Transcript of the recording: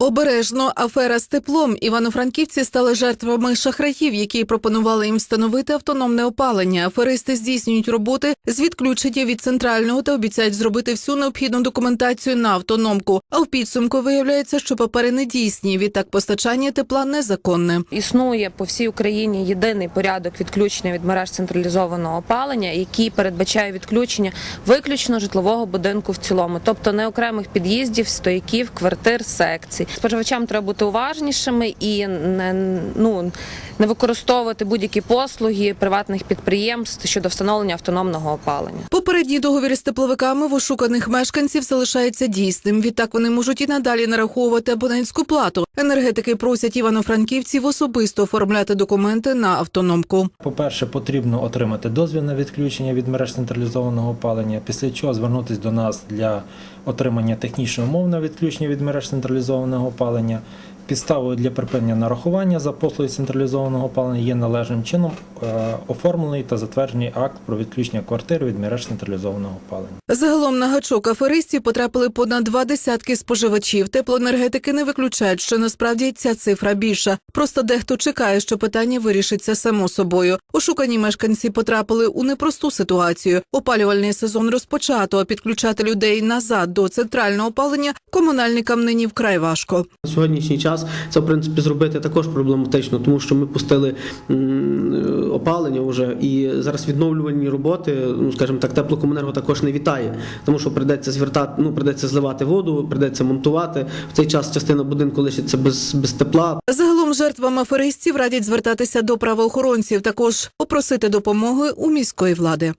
Обережно афера з теплом. Івано-франківці стали жертвами шахраїв, які пропонували їм встановити автономне опалення. Аферисти здійснюють роботи з відключення від центрального та обіцяють зробити всю необхідну документацію на автономку. А в підсумку виявляється, що папери не дійсні. Відтак постачання тепла незаконне. Існує по всій Україні єдиний порядок відключення від мереж централізованого опалення, який передбачає відключення виключно житлового будинку в цілому, тобто не окремих під'їздів, стояків, квартир, секцій. Споживачам треба бути уважнішими і не ну не використовувати будь-які послуги приватних підприємств щодо встановлення автономного опалення. Попередній договір з тепловиками в ошуканих мешканців залишається дійсним. Відтак вони можуть і надалі нараховувати абонентську плату. Енергетики просять івано-франківців особисто оформляти документи на автономку. По-перше, потрібно отримати дозвіл на відключення від мереж централізованого опалення, після чого звернутися до нас для отримання технічного умов на відключення від мереж централізованого опалення. Підставою для припинення нарахування за послуги централізованого опалення є належним чином е, оформлений та затверджений акт про відключення квартири від мереж централізованого опалення. Загалом на гачок аферистів потрапили понад два десятки споживачів. Теплоенергетики не виключають, що насправді ця цифра більша. Просто дехто чекає, що питання вирішиться само собою. Ошукані мешканці потрапили у непросту ситуацію. Опалювальний сезон розпочато. а Підключати людей назад до центрального опалення комунальникам нині вкрай важко. Сьогоднішній час це в принципі зробити також проблематично, тому що ми пустили опалення вже і зараз відновлювальні роботи, ну скажімо так, теплокомунерго також не вітає, тому що прийдеться звертати, ну прийдеться зливати воду, прийдеться монтувати. В цей час частина будинку лишиться без, без тепла. Загалом жертвам аферистів радять звертатися до правоохоронців, також попросити допомоги у міської влади.